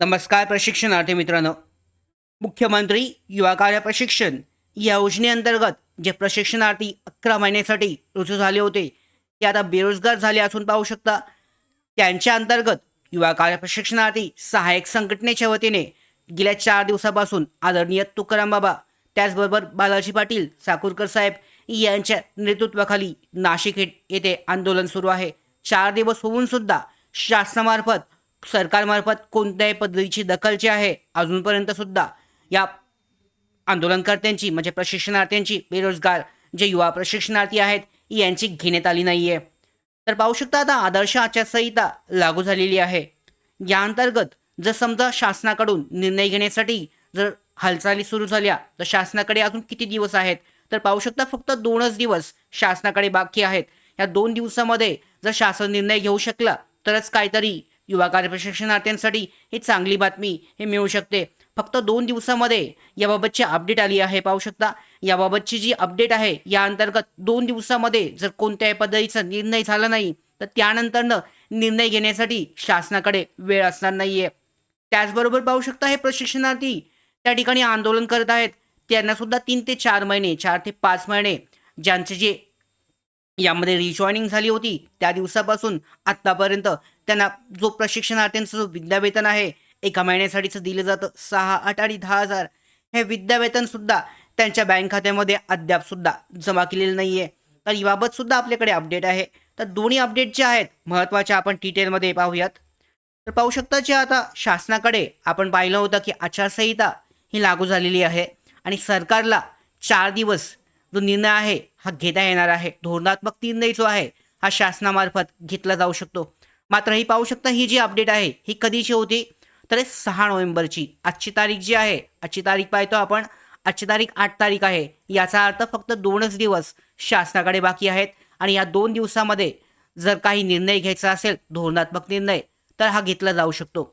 नमस्कार प्रशिक्षणार्थी मित्रांनो. मुख्यमंत्री युवा कार्य प्रशिक्षण या योजनेअंतर्गत जे प्रशिक्षणार्थी अकरा महिन्यासाठी रुजू झाले होते ते आता बेरोजगार झाले असून पाहू शकता. त्यांच्या अंतर्गत युवा कार्य प्रशिक्षणार्थी सहाय्यक संघटनेच्या वतीने गेल्या चार दिवसापासून आदरणीय तुकाराम बाबा त्याचबरोबर बालाजी पाटील साकूरकर साहेब यांच्या नेतृत्वाखाली नाशिक येथे आंदोलन सुरू आहे. चार दिवस होऊन सुद्धा शासनामार्फत सरकारमार्फत कोणत्याही पद्धतीची दखल जी आहे अजूनपर्यंत सुद्धा या आंदोलनकर्त्यांची म्हणजे प्रशिक्षणार्थ्यांची बेरोजगार जे युवा प्रशिक्षणार्थी आहेत यांची घेण्यात आली नाही आहे तर पाहू शकता आता आदर्श आचारसंहिता लागू झालेली आहे. या अंतर्गत जर समजा शासनाकडून निर्णय घेण्यासाठी जर हालचाली सुरू झाल्या तर शासनाकडे अजून किती दिवस आहेत? तर पाहू शकता फक्त दोनच दिवस शासनाकडे बाकी आहेत. या दोन दिवसामध्ये जर शासन निर्णय घेऊ शकला तरच काहीतरी युवा कार्य प्रशिक्षणार्थ्यांसाठी ही चांगली बातमी हे मिळू शकते. फक्त दोन दिवसामध्ये याबाबतची अपडेट आली आहे पाहू शकता. याबाबतची जी अपडेट आहे या अंतर्गत दोन दिवसामध्ये जर कोणत्याही पद्धतीचा निर्णय झाला नाही तर त्यानंतरनं निर्णय घेण्यासाठी शासनाकडे वेळ असणार नाही आहे त्याचबरोबर पाहू शकता हे प्रशिक्षणार्थी त्या ठिकाणी आंदोलन करत आहेत. त्यांना सुद्धा तीन ते चार महिने चार ते पाच महिने ज्यांचे जे यामध्ये रिजॉईनिंग झाली होती. त्या दिवसापासून आत्तापर्यंत त्यांना जो प्रशिक्षणार्थ्यांचं जो विद्यावेतन आहे एका महिन्यासाठीचं दिलं जातं. सहा आठ आणि दहा हजार. हे विद्यावेतनसुद्धा त्यांच्या बँक खात्यामध्ये अद्यापसुद्धा जमा केलेलं नाही आहे तर याबाबतसुद्धा आपल्याकडे अपडेट आहे. तर दोन्ही अपडेट जे आहेत महत्त्वाच्या आपण डिटेलमध्ये पाहूयात. तर पाहू शकता जे आता शासनाकडे आपण पाहिलं होतं की आचारसंहिता ही लागू झालेली आहे. आणि सरकारला चार दिवस जो निर्णय आहे हा घेता येणार आहे. धोरणात्मक निर्णय जो आहे हा शासनामार्फत घेतला जाऊ शकतो. मात्र ही पाहू शकता ही जी अपडेट आहे ही कधीची होती? तर सहा नोव्हेंबरची. आजची तारीख जी आहे आजची तारीख पाहतो आपण. आजची तारीख आठ तारीख आहे. याचा अर्थ फक्त दोनच दिवस शासनाकडे बाकी आहेत. आणि या दोन दिवसामध्ये जर काही निर्णय घ्यायचा असेल धोरणात्मक निर्णय तर हा घेतला जाऊ शकतो.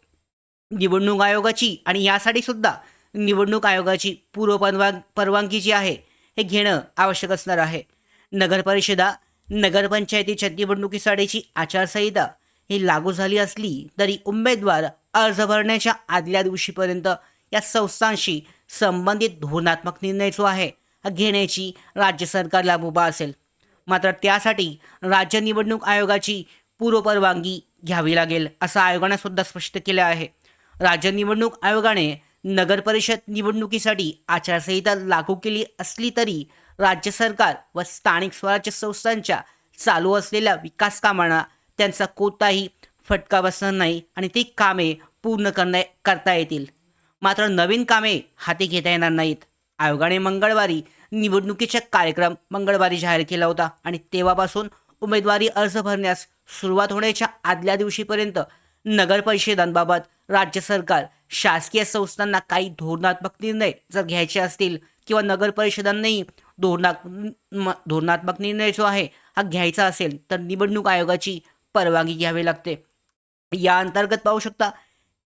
निवडणूक आयोगाची आणि यासाठी सुद्धा निवडणूक आयोगाची पूर्व परवान परवानगी जी आहे हे घेणं आवश्यक असणार आहे. नगरपरिषदा नगरपंचायतीच्या निवडणुकीसाठीची आचारसंहिता ही लागू झाली असली तरी उमेदवार अर्ज भरण्याच्या आदल्या दिवशीपर्यंत या संस्थांशी संबंधित धोरणात्मक निर्णय जो आहे हा घेण्याची राज्य सरकारला मुभा असेल. मात्र त्यासाठी राज्य निवडणूक आयोगाची पूर्वपरवानगी घ्यावी लागेल असं आयोगाने सुद्धा स्पष्ट केलं आहे. राज्य निवडणूक आयोगाने नगरपरिषद निवडणुकीसाठी आचारसंहिता लागू केली असली तरी राज्य सरकार व स्थानिक स्वराज्य संस्थांच्या चालू असलेल्या विकास कामांना त्यांचा कोणताही फटका बसणार नाही आणि ती कामे पूर्ण करण्या करता येतील. मात्र नवीन कामे हाती घेता येणार नाहीत. आयोगाने मंगळवारी निवडणुकीचा कार्यक्रम मंगळवारी जाहीर केला होता आणि तेव्हापासून उमेदवारी अर्ज भरण्यास सुरुवात होण्याच्या आदल्या दिवशीपर्यंत नगरपरिषदांबाबत राज्य सरकार शासकीय संस्थांना काही धोरणात्मक निर्णय जर घ्यायचे असतील किंवा नगरपरिषदांनाही धोरणात्मक म- धोरणात्मक निर्णय जो आहे हा घ्यायचा असेल तर निवडणूक आयोगाची परवानगी घ्यावी लागते. या अंतर्गत पाहू शकता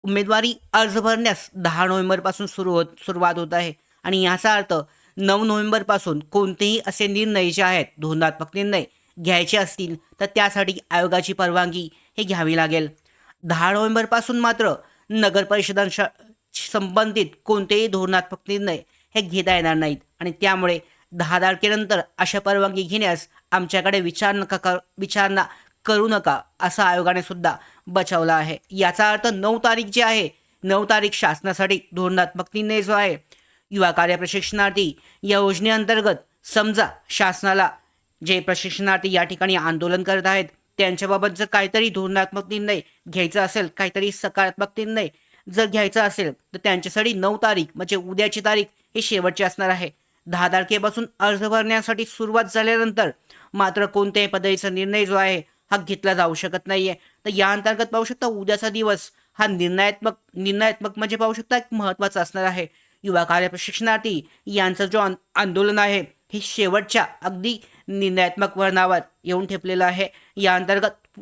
उमेदवारी अर्ज भरण्यास दहा नोव्हेंबरपासून सुरू होत सुरुवात होत आहे. आणि याचा अर्थ नऊ नोव्हेंबरपासून कोणतेही असे निर्णय जे आहेत धोरणात्मक निर्णय घ्यायचे असतील तर त्यासाठी आयोगाची परवानगी हे घ्यावी लागेल. दहा नोव्हेंबरपासून मात्र नगरपरिषदांच्या संबंधित कोणतेही धोरणात्मक निर्णय हे घेता येणार नाहीत. आणि त्यामुळे दहा तारखेनंतर अशा परवानगी घेण्यास आमच्याकडे विचार नका कर विचारणा करू नका असं आयोगाने सुद्धा बचावला आहे. याचा अर्थ नऊ तारीख जी आहे नऊ तारीख शासनासाठी धोरणात्मक निर्णय जो आहे युवा कार्य प्रशिक्षणार्थी या योजनेअंतर्गत समजा शासनाला जे प्रशिक्षणार्थी या ठिकाणी आंदोलन करत आहेत त्यांच्याबाबत जर काहीतरी धोरणात्मक निर्णय घ्यायचा असेल काहीतरी सकारात्मक निर्णय जर घ्यायचा असेल तर त्यांच्यासाठी नऊ तारीख म्हणजे उद्याची तारीख ही शेवटची असणार आहे. दहा तारखेपासून अर्ज भरण्यासाठी सुरुवात झाल्यानंतर मात्र कोणत्याही पदवीचा निर्णय जो आहे हा घेतला जाऊ शकत नाहीये. तर या अंतर्गत पाहू शकता उद्याचा दिवस हा निर्णयात्मक निर्णयात्मक म्हणजे पाहू शकता एक महत्त्वाचा असणार आहे. युवा कार्य प्रशिक्षणार्थी यांचं जो आंदोलन आहे ही शेवटच्या अगदी निर्णयात्मक वर्णावर येऊन ठेपलेलं आहे. या अंतर्गत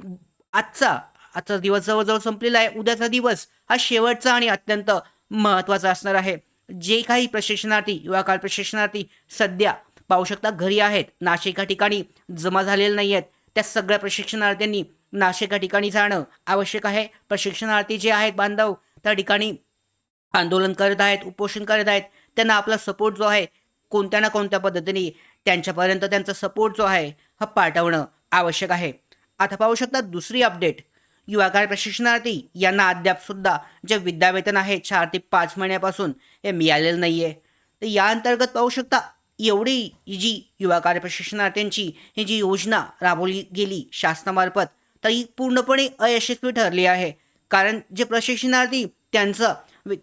आजचा आजचा दिवस जवळजवळ संपलेला आहे. उद्याचा दिवस हा शेवटचा आणि अत्यंत महत्त्वाचा असणार आहे. जे काही प्रशिक्षणार्थी युवा प्रशिक्षणार्थी सध्या पाहू शकता घरी आहेत नाशिक या ठिकाणी जमा झालेले नाही आहेत त्या सगळ्या प्रशिक्षणार्थ्यांनी नाशिक या ठिकाणी जाणं आवश्यक आहे. प्रशिक्षणार्थी जे आहेत बांधव त्या ठिकाणी आंदोलन करत आहेत उपोषण करत आहेत त्यांना आपला सपोर्ट जो आहे कोणत्या ना कोणत्या पद्धतीने त्यांच्यापर्यंत त्यांचा सपोर्ट जो आहे हा पाठवणं आवश्यक आहे. आता पाहू शकता दुसरी अपडेट युवा कार्य प्रशिक्षणार्थी यांना अद्यापसुद्धा जे विद्यावेतन आहे चार ते पाच महिन्यापासून हे मिळालेलं नाही आहे तर या अंतर्गत पाहू शकता एवढी जी युवा कार्य प्रशिक्षणार्थ्यांची ही जी योजना राबवली गेली शासनामार्फत तर ही पूर्णपणे अयशस्वी ठरली आहे. कारण जे प्रशिक्षणार्थी त्यांचं वि-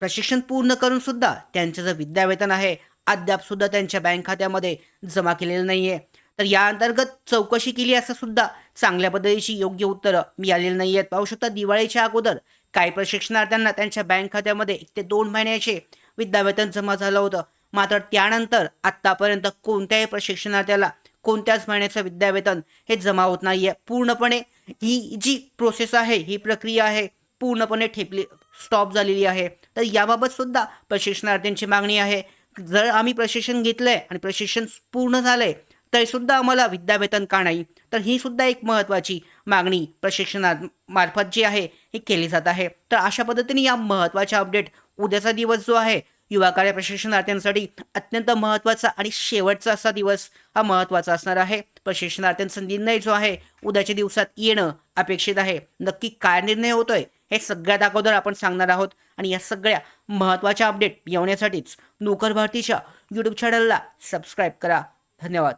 प्रशिक्षण पूर्ण करून सुद्धा त्यांचं जे विद्यावेतन आहे अद्याप सुद्धा त्यांच्या बँक खात्यामध्ये जमा केलेलं नाही आहे तर या अंतर्गत चौकशी केली असं सुद्धा चांगल्या पद्धतीची योग्य उत्तरं मिळालेली नाही आहेत पाहू शकता दिवाळीच्या अगोदर काही प्रशिक्षणार्थ्यांना त्यांच्या बँक खात्यामध्ये एक ते दोन महिन्याचे विद्यावेतन जमा झालं होतं. मात्र त्यानंतर आत्तापर्यंत कोणत्याही प्रशिक्षणार्थ्याला कोणत्याच महिन्याचं विद्यावेतन हे जमा होत नाही आहे पूर्णपणे ही जी प्रोसेस आहे ही प्रक्रिया आहे पूर्णपणे ठेपली स्टॉप झालेली आहे. तर याबाबत सुद्धा प्रशिक्षणार्थ्यांची मागणी आहे. जर आम्ही प्रशिक्षण घेतलंय आणि प्रशिक्षण पूर्ण झालंय तरी सुद्धा आम्हाला विद्यावेतन का नाही? तर ही सुद्धा एक महत्त्वाची मागणी प्रशिक्षणामार्फत जी आहे ही केली जात आहे. तर अशा पद्धतीने या महत्त्वाच्या अपडेट उद्याचा दिवस जो आहे युवा कार्य प्रशिक्षणार्थ्यांसाठी अत्यंत महत्त्वाचा आणि शेवटचा असा दिवस हा महत्त्वाचा असणार आहे. प्रशिक्षणार्थ्यांचा निर्णय जो आहे उद्याच्या दिवसात येणं अपेक्षित आहे. नक्की काय निर्णय होतोय हे सगळ्यात अगोदर आपण सांगणार आहोत. आणि या सगळ्या महत्त्वाच्या अपडेट येवण्यासाठीच नोकर भारतीच्या यूट्यूब चॅनलला सबस्क्राईब करा. धन्यवाद.